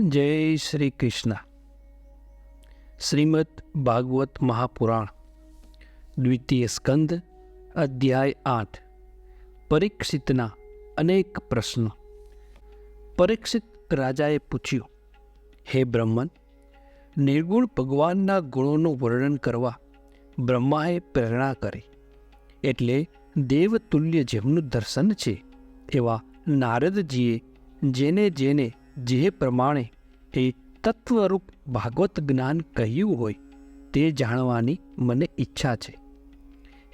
જય શ્રી કૃષ્ણ. શ્રીમદ ભાગવત મહાપુરાણ, દ્વિતીય સ્કંદ, અધ્યાય આઠ. પરીક્ષિતના અનેક પ્રશ્નો. પરીક્ષિત રાજાએ પૂછ્યું, હે બ્રહ્મન, નિર્ગુણ ભગવાનના ગુણોનું વર્ણન કરવા બ્રહ્માએ પ્રેરણા કરી. એટલે દેવતુલ્ય જેમનું દર્શન છે એવા નારદજીએ જેને જેને જે પ્રમાણે એ તત્વરૂપ ભાગવત જ્ઞાન કહ્યું હોય તે જાણવાની મને ઈચ્છા છે.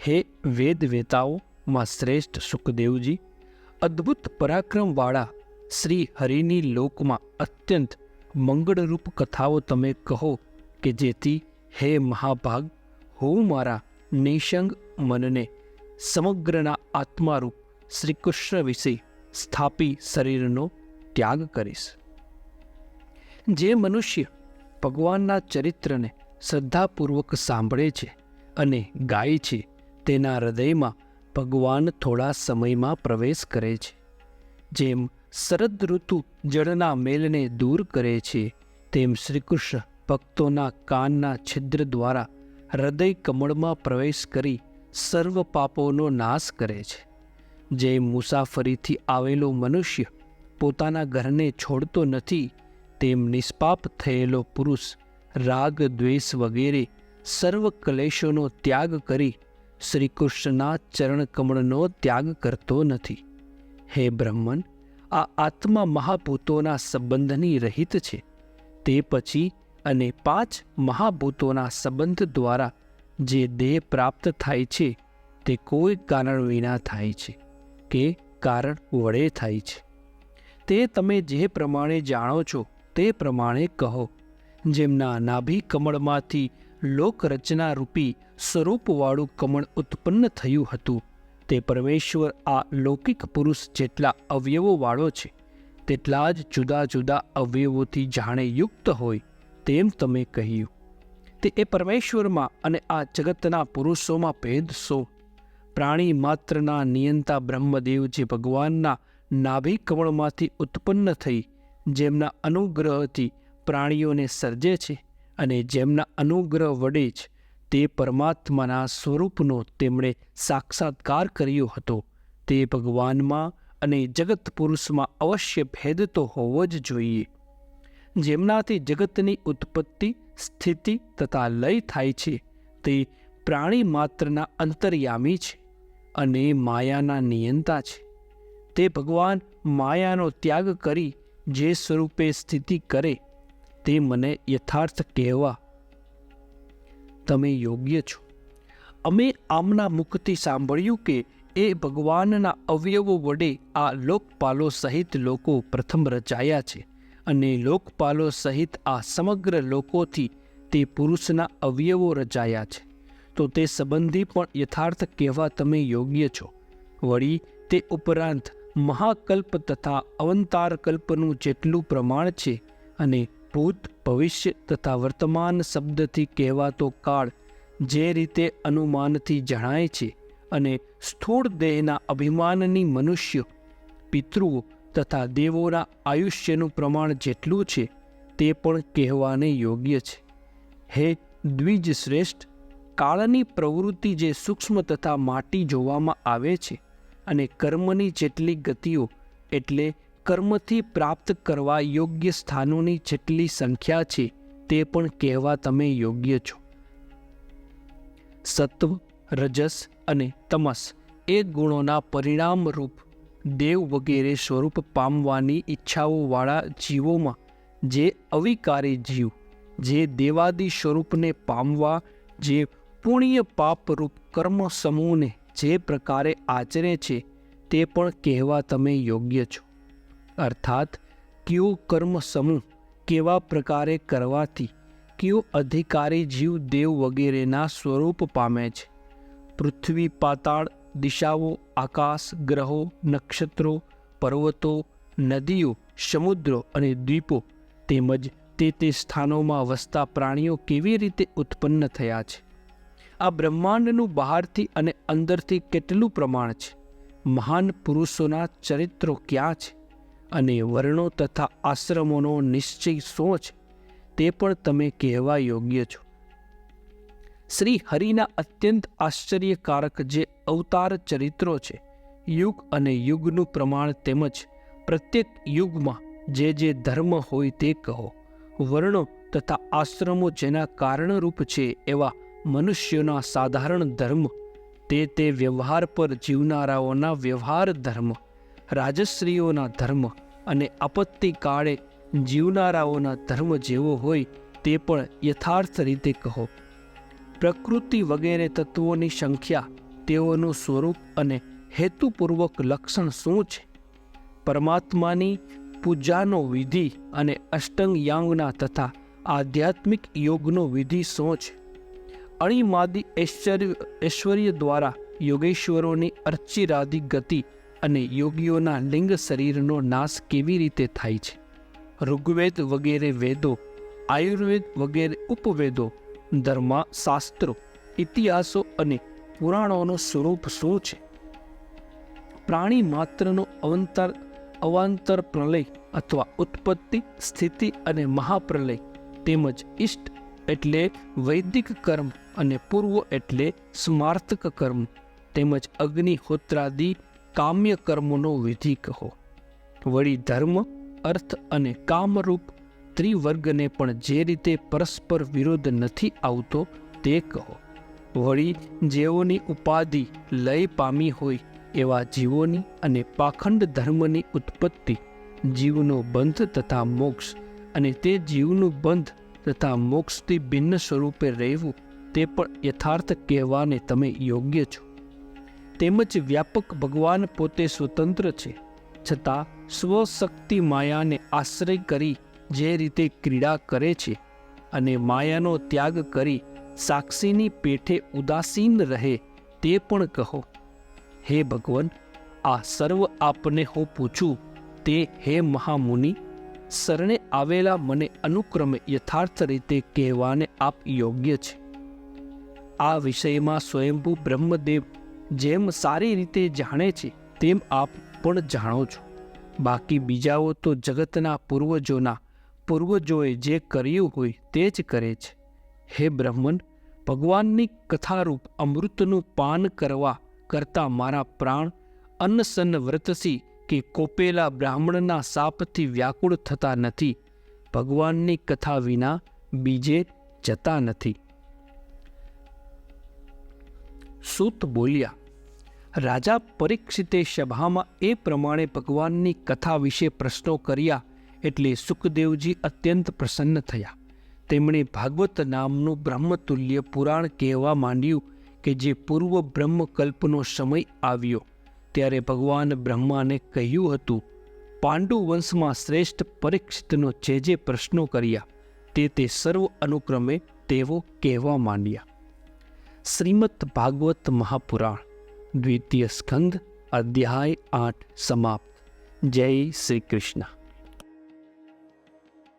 હે વેદ વેતાઓમાં શ્રેષ્ઠ સુખદેવજી, અદ્ભુત પરાક્રમવાળા શ્રી હરિની લોકમાં અત્યંત મંગળરૂપ કથાઓ તમે કહો કે જેથી, હે મહાભાગ, હું મારા નિશંગ મનને સમગ્રના આત્મારૂપ શ્રીકૃષ્ણ વિશે સ્થાપી શરીરનો ત્યાગ કરીશ. જે મનુષ્ય ભગવાનના ચરિત્રને શ્રદ્ધાપૂર્વક સાંભળે છે અને ગાય છે, તેના હૃદયમાં ભગવાન થોડા સમયમાં પ્રવેશ કરે છે. જેમ શરદ ઋતુ જળના મેલને દૂર કરે છે, તેમ શ્રીકૃષ્ણ ભક્તોના કાનના છિદ્ર દ્વારા હૃદય કમળમાં પ્રવેશ કરી સર્વ પાપોનો નાશ કરે છે. જે મુસાફરીથી આવેલો મનુષ્ય પોતાના ઘરને છોડતો નથી, તેમ નિષ્પાપ થયેલો પુરુષ રાગ, દ્વેષ વગેરે સર્વ ક્લેશોનો ત્યાગ કરી શ્રીકૃષ્ણના ચરણકમળનો ત્યાગ કરતો નથી. હે બ્રહ્મન, આ આત્મા મહાભૂતોના સંબંધની રહિત છે. તે પછી અને પાંચ મહાભૂતોના સંબંધ દ્વારા જે દેહ પ્રાપ્ત થાય છે, તે કોઈ કારણ વિના થાય છે કે કારણ વડે થાય છે. તે તમે જે પ્રમાણે જાણો છો, તે પ્રમાણે કહો. જેમના નાભી કમળમાંથી લોકરચના રૂપી સ્વરૂપવાળું કમળ ઉત્પન્ન થયું હતું, તે પરમેશ્વર આ લૌકિક પુરુષ જેટલા અવયવોવાળો છે, તેટલા જ જુદા જુદા અવયવોથી જાણે યુક્ત હોય, તેમ તમે કહ્યું. તે એ પરમેશ્વરમાં અને આ જગતના પુરુષોમાં ભેદ શો. પ્રાણી માત્રના નિયંતા બ્રહ્મદેવ જે ભગવાનના નાભી કમળમાંથી ઉત્પન્ન થઈ જેમના અનુગ્રહથી પ્રાણીઓને સર્જે છે અને જેમના અનુગ્રહ વડે જ તે પરમાત્માના સ્વરૂપનો તેમણે સાક્ષાત્કાર કર્યો હતો. તે ભગવાનમાં અને જગત પુરુષમાં અવશ્ય ભેદ તો હોવો જ જોઈએ. જેમનાથી જગતની ઉત્પત્તિ, સ્થિતિ તથા લય થાય છે તે પ્રાણી માત્રના અંતર્યામી છે અને માયાના નિયંતા છે. તે ભગવાન માયાનો ત્યાગ કરી જે સ્વરૂપે સ્થિતિ કરે, તે મને યથાર્થ કહેવા. તમે યોગ્ય છો. અમે આમના મુખથી સાંભળ્યું કે એ ભગવાનના અવયવો વડે આ લોકપાલો સહિત લોકો પ્રથમ રચાયા છે અને લોકપાલો સહિત આ સમગ્ર લોકોથી તે પુરુષના અવયવો રચાયા છે. તો તે સંબંધી પણ યથાર્થ કહેવા તમે યોગ્ય છો. વળી તે ઉપરાંત મહાકલ્પ તથા અવંતાર કલ્પનું જેટલું પ્રમાણ છે અને ભૂત, ભવિષ્ય તથા વર્તમાન શબ્દથી કહેવાતો કાળ જે રીતે અનુમાનથી જણાય છે અને સ્થૂળ દેહના અભિમાનની મનુષ્ય પિતૃઓ તથા દેવોના આયુષ્યનું પ્રમાણ જેટલું છે તે પણ કહેવાને યોગ્ય છે. હે દ્વિજ શ્રેષ્ઠ કાળની પ્રવૃત્તિ જે સૂક્ષ્મ તથા માટી જોવામાં આવે છે અને કર્મની જેટલી ગતિઓ, એટલે કર્મથી પ્રાપ્ત કરવા યોગ્ય સ્થાનોની જેટલી સંખ્યા છે, તે પણ કહેવા તમે યોગ્ય છો. સત્વ, રજસ અને તમસ એ ગુણોના પરિણામરૂપ દેવ વગેરે સ્વરૂપ પામવાની ઈચ્છાઓવાળા જીવોમાં જે અવિકારી જીવ, જે દેવાદિ સ્વરૂપને પામવા જે પુણ્ય પાપરૂપ કર્મ સમૂહને જે પ્રકારે આચરે છે તે પણ કહેવા તમે યોગ્ય છો. અર્થાત, કયો કર્મ સમૂહ કેવા પ્રકારે કરવાથી કયો અધિકારી જીવ દેવ વગેરેના સ્વરૂપ પામે છે. પૃથ્વી પાતાળ, દિશાઓ, આકાશ, ગ્રહો, નક્ષત્રો, પર્વતો, નદીઓ, સમુદ્રો અને દ્વીપો તેમજ તે તે સ્થાનોમાં વસતા પ્રાણીઓ કેવી રીતે ઉત્પન્ન થયા છે? આ બ્રહ્માંડનું બહારથી અને અંદરથી કેટલું પ્રમાણ છે? મહાન પુરુષોના ચરિત્રો ક્યાં છે? અને વર્ણો તથા આશ્રમોનો નિશ્ચય શું છે? તે પણ તમે કહેવા યોગ્ય છો. શ્રી હરિના અત્યંત આશ્ચર્યકારક જે અવતાર ચરિત્રો છે, યુગ અને યુગનું પ્રમાણ તેમજ પ્રત્યેક યુગમાં જે જે ધર્મ હોય તે કહો. વર્ણો તથા આશ્રમો જેના કારણરૂપ છે એવા મનુષ્યોના સાધારણ ધર્મ, તે તે વ્યવહાર પર જીવનારાઓના વ્યવહાર ધર્મ, રાજશ્રીઓના ધર્મ અને આપત્તિકાળે જીવનારાઓના ધર્મ જેવો હોય તે પણ યથાર્થ રીતે કહો. પ્રકૃતિ વગેરે તત્વોની સંખ્યા, તેઓનું સ્વરૂપ અને હેતુપૂર્વક લક્ષણ શું છે? પરમાત્માની પૂજાનો વિધિ અને અષ્ટંગ યાંગના તથા આધ્યાત્મિક યોગનો વિધિ શું છે? અણિમાદી ઐશ્વર્ય ઐશ્વર્ય દ્વારા યોગેશ્વરોની અર્ચિરાદી ગતિ અને યોગીઓના લિંગ શરીરનો નાશ કેવી રીતે થાય છે? ઋગ્વેદ વગેરે વેદો, આયુર્વેદ વગેરે ઉપવેદો, ધર્મા, શાસ્ત્રો, ઇતિહાસો અને પુરાણોનું સ્વરૂપ શું છે? પ્રાણી માત્રનો અવંતર, અવાંતર પ્રલય અથવા ઉત્પત્તિ, સ્થિતિ અને મહાપ્રલય તેમજ ઇષ્ટ એટલે વૈદિક કર્મ અને પૂર્વ એટલે સ્માર્થક કર્મ, તેમજ અગ્નિહોત્રાદિ કામ્ય કર્મોનો વિધિ કહો. વળી ધર્મ, અર્થ અને કામરૂપ ત્રિવર્ગને પણ જે રીતે પરસ્પર વિરોધ નથી આવતો તે કહો. વળી જેઓની ઉપાધિ લય પામી હોય એવા જીવોની અને પાખંડ ધર્મની ઉત્પત્તિ જીવનો બંધ તથા મોક્ષ અને તે જીવનું બંધ તથા મોક્ષથી ભિન્ન સ્વરૂપે રહેવું તે પણ યથાર્થ કહેવાને તમે યોગ્ય છો. તેમજ વ્યાપક ભગવાન પોતે સ્વતંત્ર છે, છતાં સ્વશક્તિ માયાને આશ્રય કરી જે રીતે ક્રીડા કરે છે અને માયાનો ત્યાગ કરી સાક્ષીની પેઠે ઉદાસીન રહે તે પણ કહો. હે ભગવાન, આ સર્વ આપને હું પૂછું, તે હે મહામુનિ શરણે આવેલા મને અનુક્રમે યથાર્થ રીતે કહેવાને આપ યોગ્ય છે. આ વિષયમાં સ્વયંભૂ બ્રહ્મદેવ જેમ સારી રીતે જાણે છે, તેમ આપ પણ જાણો છો. બાકી બીજાઓ તો જગતના પૂર્વજોના, પૂર્વજોએ જે કર્યું હોય તે જ કરે છે. હે બ્રહ્મન, ભગવાનની કથારૂપ અમૃતનું પાન કરવા કરતાં મારા પ્રાણ અન્નસન્ન વ્રતસી કે કોપેલા બ્રાહ્મણના શાપથી વ્યાકુળ થતા નથી. ભગવાનની કથા વિના બીજે જતા નથી. સૂત બોલ્યા, રાજા પરીક્ષિતે સભામાં એ પ્રમાણે ભગવાનની કથા વિશે પ્રશ્નો કર્યા એટલે સુખદેવજી અત્યંત પ્રસન્ન થયા. તેમણે ભાગવત નામનું બ્રહ્મતુલ્ય પુરાણ કહેવા માંડ્યું કે જે પૂર્વ બ્રહ્મકલ્પનો સમય આવ્યો. ત્યારે ભગવાન બ્રહ્માને કહ્યું હતું, પાંડુ વંશમાં શ્રેષ્ઠ પરીક્ષિતનો જે જે પ્રશ્નો કર્યા, તે તે સર્વ અનુક્રમે તેઓ કહેવા માંડ્યા. શ્રીમદ ભાગવત મહાપુરાણ, દ્વિતીય સ્કંદ, અધ્યાય આઠ સમાપ્ત. જય શ્રી કૃષ્ણ.